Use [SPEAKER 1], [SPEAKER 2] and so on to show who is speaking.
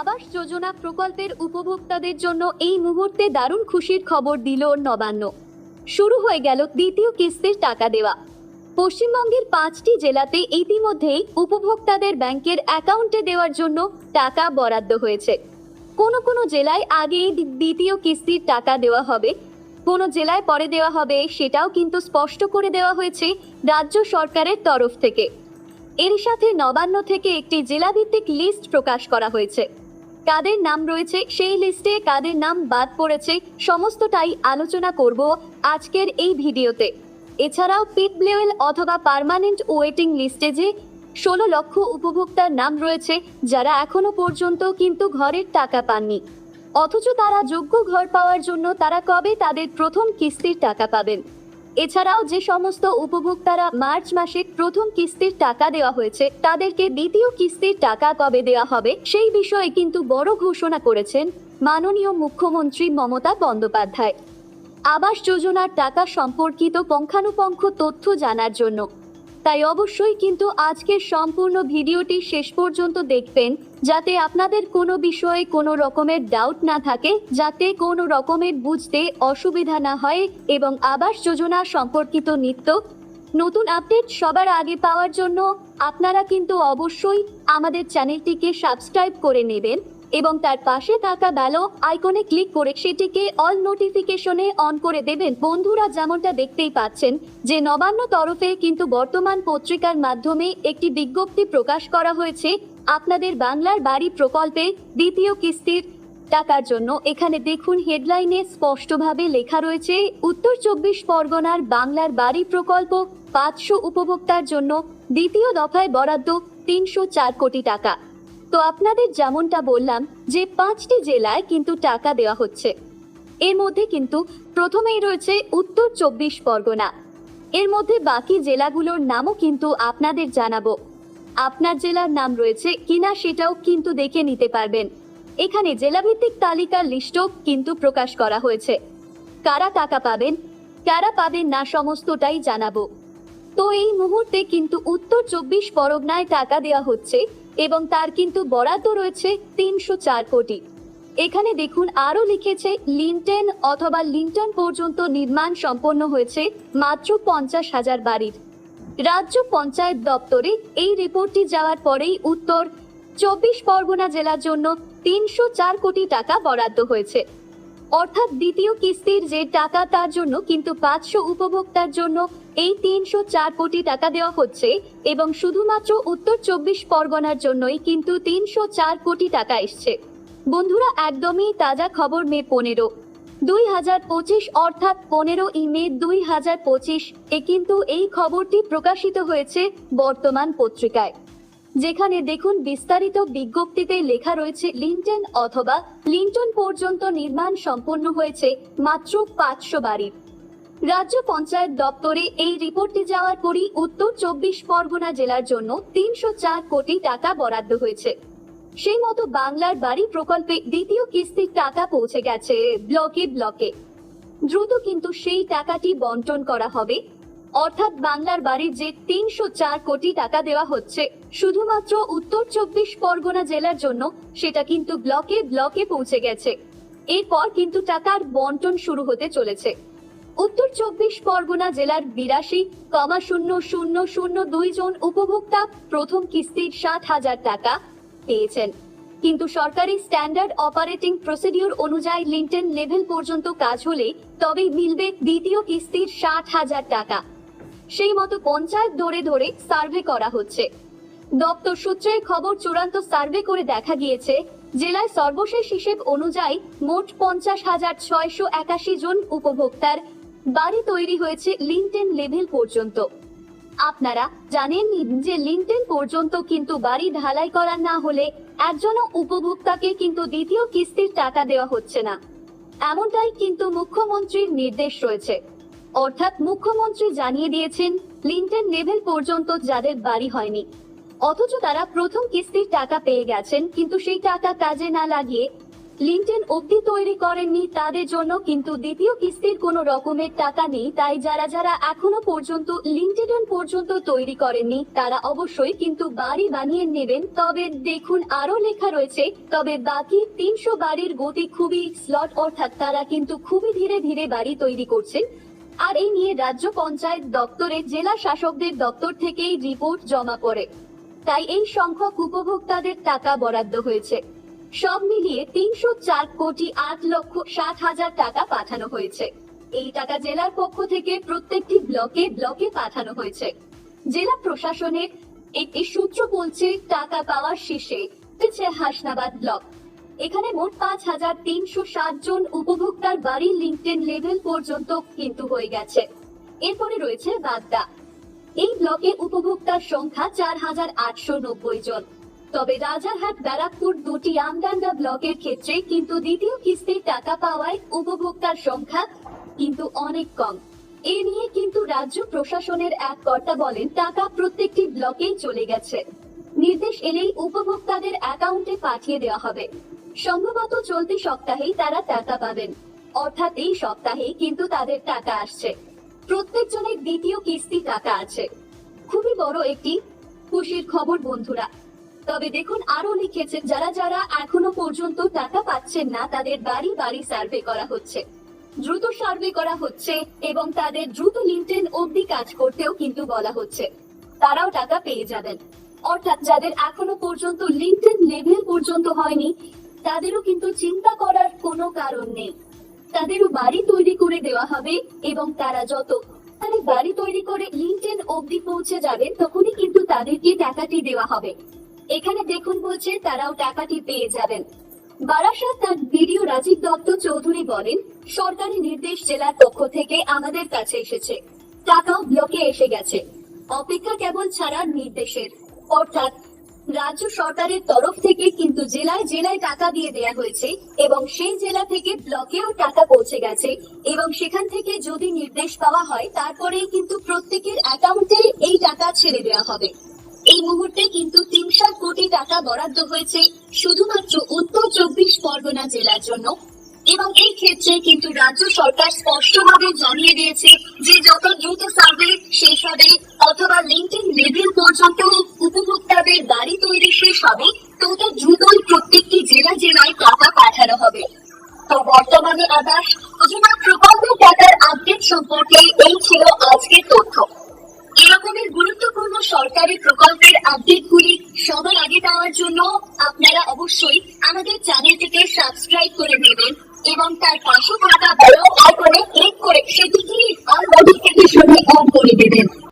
[SPEAKER 1] আবাস যোজনা প্রকল্পের উপভোক্তাদের জন্য এই মুহূর্তে দারুণ খুশির খবর দিল নবান্ন। শুরু হয়ে গেল দ্বিতীয় কিস্তির টাকা দেওয়া। পশ্চিমবঙ্গের পাঁচটি জেলাতে ইতিমধ্যেই উপভোক্তাদের ব্যাংকের অ্যাকাউন্টে দেওয়ার জন্য টাকা বরাদ্দ হয়েছে। কোনো কোনো জেলায় আগেই দ্বিতীয় কিস্তির টাকা দেওয়া হবে। কোনো জেলায় পরে দেওয়া হবে সেটাও কিন্তু স্পষ্ট করে দেওয়া হয়েছে রাজ্য সরকারের তরফ থেকে। এর সাথে নবান্ন থেকে একটি জেলাভিত্তিক লিস্ট প্রকাশ করা হয়েছে। কাদের নাম রয়েছে সেই লিস্টে কাদের নাম বাদ পড়েছে সমস্তটাই আলোচনা করব আজকের এই ভিডিওতে। এছাড়াও পিট ব্লেওয়েল অথবা পার্মানেন্ট ওয়েটিং লিস্টে যে ষোলো লক্ষ উপভোক্তার নাম রয়েছে, যারা এখনও পর্যন্ত কিন্তু ঘরের টাকা পাননি। অথচ তারা যোগ্য ঘর পাওয়ার জন্য তারা কবে তাদের প্রথম কিস্তির টাকা পাবেন? এছাড়াও যে সমস্ত উপভোক্তারা মার্চ মাসে প্রথম কিস্তির টাকা দেওয়া হয়েছে, তাদেরকে দ্বিতীয় কিস্তির টাকা কবে দেওয়া হবে, সেই বিষয়ে কিন্তু বড় ঘোষণা করেছেন মাননীয় মুখ্যমন্ত্রী মমতা বন্দ্যোপাধ্যায়। আবাস যোজনার টাকা সম্পর্কিত পঙ্খানুপঙ্খ তথ্য জানার জন্য তাই অবশ্যই কিন্তু আজকের সম্পূর্ণ ভিডিওটি শেষ পর্যন্ত দেখবেন, যাতে আপনাদের কোনো বিষয়ে কোনো রকমের ডাউট না থাকে, যাতে কোনো রকমের বুঝতে অসুবিধা না হয় এবং আবাস যোজনা সম্পর্কিত নিত্য নতুন আপডেট সবার আগে পাওয়ার জন্য আপনারা কিন্তু অবশ্যই আমাদের চ্যানেলটিকে সাবস্ক্রাইব করে নেবেন। এবং তার পাশে থাকা ব্যালো আইকনে ক্লিক করে সেটিকে অল নোটিফিকেশনে অন করে দেবেন। বন্ধুরা, যেমনটা দেখতেই পাচ্ছেন যে নবান্ন তরফে কিন্তু বর্তমান পত্রিকার মাধ্যমে একটি বিজ্ঞপ্তি প্রকাশ করা হয়েছে আপনাদের বাংলার বাড়ি প্রকল্পে দ্বিতীয় কিস্তির টাকার জন্য। এখানে দেখুন হেডলাইনে স্পষ্টভাবে লেখা রয়েছে, উত্তর চব্বিশ পরগনার বাংলার বাড়ি প্রকল্প পাঁচশো উপভোক্তার জন্য দ্বিতীয় দফায় বরাদ্দ তিনশো চার কোটি টাকা। তো আপনাদের যেমনটা বললাম যে পাঁচটি জেলায় কিন্তু টাকা দেওয়া হচ্ছে। এর মধ্যে কিন্তু প্রথমেই রয়েছে উত্তর চব্বিশ পরগনা। এর মধ্যে বাকি জেলাগুলোর নামও কিন্তু আপনাদের জানাব। আপনার জেলার নাম রয়েছে কিনা সেটাও কিন্তু দেখে নিতে পারবেন। এখানে জেলাভিত্তিক তালিকার লিস্টও কিন্তু প্রকাশ করা হয়েছে। কারা টাকা পাবেন, কারা পাবেন না সমস্তটাই জানাব। তো এই মুহূর্তে কিন্তু উত্তর চব্বিশ পরগনায় টাকা দেওয়া হচ্ছে এবং তার কিন্তু বরাদ্দ রয়েছে তিনশো চার কোটি। এখানে দেখুন আরও লিখেছে, লিন্টেন অথবা লিন্টন পর্যন্ত নির্মাণ সম্পন্ন হয়েছে মাত্র পঞ্চাশ হাজার বাড়ির। রাজ্য পঞ্চায়েত দপ্তরে এই রিপোর্টটি যাওয়ার পরেই উত্তর, চব্বিশ পরগনা জেলার জন্য তিনশো চার কোটি টাকা বরাদ্দ হয়েছে। অর্থাৎ দ্বিতীয় কিস্তির যে টাকা তার জন্য কিন্তু পাঁচশো উপভোক্তার জন্য এই তিনশো চার কোটি টাকা দেওয়া হচ্ছে এবং শুধুমাত্র উত্তর চব্বিশ পরগনার জন্যই কিন্তু তিনশো চার কোটি টাকা এসছে। বন্ধুরা, একদমই তাজা খবর মে পনেরো। দুই হাজার পঁচিশ অর্থাৎ পনেরো ই মে দুই হাজার পঁচিশ এ কিন্তু এই খবরটি প্রকাশিত হয়েছে বর্তমান পত্রিকায়। যেখানে দেখুন, বিস্তারিত বিজ্ঞপ্তিতে লেখা রয়েছে, লিন্টন অথবা লিন্টন পর্যন্ত নির্মাণ সম্পন্ন হয়েছে মাত্র পাঁচশো বাড়ির। রাজ্য পঞ্চায়েত দপ্তরে এই রিপোর্টটি যাওয়ার পরই উত্তর চব্বিশ পরগনা জেলার জন্য তিনশো চার কোটি টাকা বরাদ্দ হয়েছে। সেই মতো বাংলার বাড়ি প্রকল্পে দ্বিতীয় কিস্তির টাকা পৌঁছে গেছে ব্লকে ব্লকে। দ্রুত কিন্তু সেই টাকাটি বন্টন করা হবে। অর্থাৎ বাংলার বাড়ির যে তিনশো চার কোটি টাকা দেওয়া হচ্ছে, শুধুমাত্র উত্তর চব্বিশ পরগনা জেলার জন্য সেটা কিন্তু ব্লকে ব্লকে পৌঁছে গেছে। এরপর কিন্তু টাকার বন্টন শুরু হতে চলেছে। উত্তর চব্বিশ পরগনা জেলার বিরাশি কমা শূন্য শূন্য শূন্য দুই জন উপভোক্তা প্রথম কিস্তির ষাট হাজার টাকা পেয়েছেন। কিন্তু সরকারি স্ট্যান্ডার্ড অপারেটিং প্রসিডিউর অনুযায়ী লিন্টেন লেভেল পর্যন্ত কাজ হলে তবেই মিলবে দ্বিতীয় কিস্তির ষাট হাজার টাকা। সেই মতো পঞ্চায়েত ধরে ধরে সার্ভে করা হচ্ছে। দপ্তর সূত্রে খবর চূড়ান্ত সার্ভে করে দেখা গিয়েছে, জেলায় সর্বশেষ হিসেব অনুযায়ী মোট পঞ্চাশ হাজার ছয়শো একাশি জন উপভোক্তার বাড়ি তৈরি হয়েছে লিন্টেন লেভেল পর্যন্ত। আপনারা জানেন যে লিন্টেন পর্যন্ত কিন্তু বাড়ি ঢালাই করা না হলে একজনও উপভোক্তাকে কিন্তু দ্বিতীয় কিস্তির টাকা দেওয়া হচ্ছে না। এমনটাই কিন্তু মুখ্যমন্ত্রীর নির্দেশ রয়েছে। অর্থাৎ মুখ্যমন্ত্রী জানিয়ে দিয়েছেন, লিন্টেন লেভেল পর্যন্ত যাদের বাড়ি হয়নি। অথচ তারা প্রথম কিস্তির টাকা পেয়ে গেছেন, কিন্তু সেই টাকা কাজে না লাগিয়ে লিঙ্কডইন অবধি তৈরি করেননি তাদের জন্য, কিন্তু দ্বিতীয় কিস্তির কোনো রকমের টাকা নেই, তাই যারা যারা এখনও পর্যন্ত লিঙ্কডইন পর্যন্ত তৈরি করেননি, তারা অবশ্যই কিন্তু বাড়ি বানিয়ে নেবেন। তবে দেখুন আরও লেখা রয়েছে, তবে বাকি তিনশো বাড়ির গতি খুবই স্লট, অর্থাৎ তারা কিন্তু খুবই ধীরে ধীরে বাড়ি তৈরি করছেন। আর এই নিয়ে রাজ্য পঞ্চায়েত দপ্তরে জেলা শাসকদের দপ্তর থেকেই রিপোর্ট জমা পড়ে। তাই এই সংখ্যক উপভোক্তাদের টাকা বরাদ্দ হয়েছে। সব মিলিয়ে তিনশো চার কোটি আট লক্ষ ষাট হাজার টাকা পাঠানো হয়েছে। এই টাকা জেলার পক্ষ থেকে প্রত্যেকটি ব্লকে ব্লকে পাঠানো হয়েছে। জেলা প্রশাসনের একটি সূত্র বলছে, টাকা পাওয়ার শীর্ষে রয়েছে হাসনাবাদ ব্লক। এখানে মোট পাঁচ হাজার তিনশো ষাট জন উপভোক্তার বাড়ি লিঙ্কটেন লেভেল পর্যন্ত কিন্তু হয়ে গেছে। এরপরে রয়েছে বাগদা। এই ব্লকে উপভোক্তার সংখ্যা চার হাজার আটশো নব্বই জন। তবে রাজারহাট ব্যারাকপুর দুটি আমডাঙ্গা ব্লকের ক্ষেত্রে কিন্তু দ্বিতীয় কিস্তির টাকা পাওয়ায় উপভোক্তার সংখ্যা কিন্তু অনেক কম। এ নিয়ে কিন্তু রাজ্য প্রশাসনের এক কর্তা বলেন, টাকা প্রত্যেকটি ব্লকেই চলে গেছে। নির্দেশ এলেই উপভোক্তাদের অ্যাকাউন্টে পাঠিয়ে দেওয়া হবে। সম্ভবত চলতি সপ্তাহেই তারা টাকা পাবেন। অর্থাৎ এই সপ্তাহে কিন্তু তাদের টাকা আসছে। প্রত্যেকজনের দ্বিতীয় কিস্তি টাকা আছে। খুবই বড় একটি খুশির খবর, বন্ধুরা। তবে দেখুন আরও লিখেছেন, যারা যারা এখনও পর্যন্ত টাকা পাচ্ছেন না, তাদের বাড়ি বাড়ি সার্ভে করা হচ্ছে। দ্রুত সার্ভে করা হচ্ছে এবং তাদের দ্রুত লিঙ্কডইন অবধি কাজ করতেও কিন্তু বলা হচ্ছে। তারাও টাকা পেয়ে যাবেন। অর্থাৎ যাদের এখনও পর্যন্ত লিঙ্কডইন লেভেল পর্যন্ত হয়নি, তাদেরও কিন্তু চিন্তা করার কোনো কারণ নেই। তাদেরও বাড়ি তৈরি করে দেওয়া হবে এবং তারা যত বাড়ি তৈরি করে লিঙ্কডইন অবধি পৌঁছে যাবেন, তখনই কিন্তু তাদেরকে টাকাটি দেওয়া হবে। এখানে দেখুন বলছে তারাও টাকাটি পেয়ে যাবেন। বারাসাত তার ভিডিও রাজীব দত্ত চৌধুরী বলেন, সরকারি নির্দেশ জেলার পক্ষ থেকে আমাদের কাছে এসেছে। টাকাও ব্লকে এসে গেছে। অপেক্ষা কেবল ছাড়ার নির্দেশের। অর্থাৎ রাজ্য সরকারের তরফ থেকে কিন্তু জেলায় জেলায় টাকা দিয়ে দেয়া হয়েছে এবং সেই জেলা থেকে ব্লকেও টাকা পৌঁছে গেছে এবং সেখান থেকে যদি নির্দেশ পাওয়া হয়, তারপরেই কিন্তু প্রত্যেকের অ্যাকাউন্টে এই টাকা ছেড়ে দেওয়া হবে। এই মুহূর্তে কিন্তু তিনশো কোটি টাকা বরাদ্দ হয়েছে শুধুমাত্র উত্তর চব্বিশ পরগনা জেলার জন্য। এবং এই ক্ষেত্রে কিন্তু রাজ্য সরকার স্পষ্টভাবে জানিয়ে দিয়েছে যে যত দ্রুত সার্ভে শেষ হবে অথবা লিঙ্কডিন লেভেল পর্যন্ত উপভোক্তাদের বাড়ি তৈরি শেষ হবে, তত দ্রুতই প্রত্যেকটি জেলা জেলায় টাকা পাঠানো হবে। তো বর্তমানে আদাস যোজনা প্রকল্পের টাকার আপডেট সম্পর্কে এই ছিল আজকের তথ্য। এরকমের গুরুত্বপূর্ণ সরকারি প্রকল্পের আপডেটগুলি সবার আগে পাওয়ার জন্য আপনারা অবশ্যই আমাদের চ্যানেলটিকে সাবস্ক্রাইব করে নেবেন এবং তার পাশে থাকা বেল আইকনে ক্লিক করে সেটিকে অল নোটিফিকেশনে অন করে দেবেন।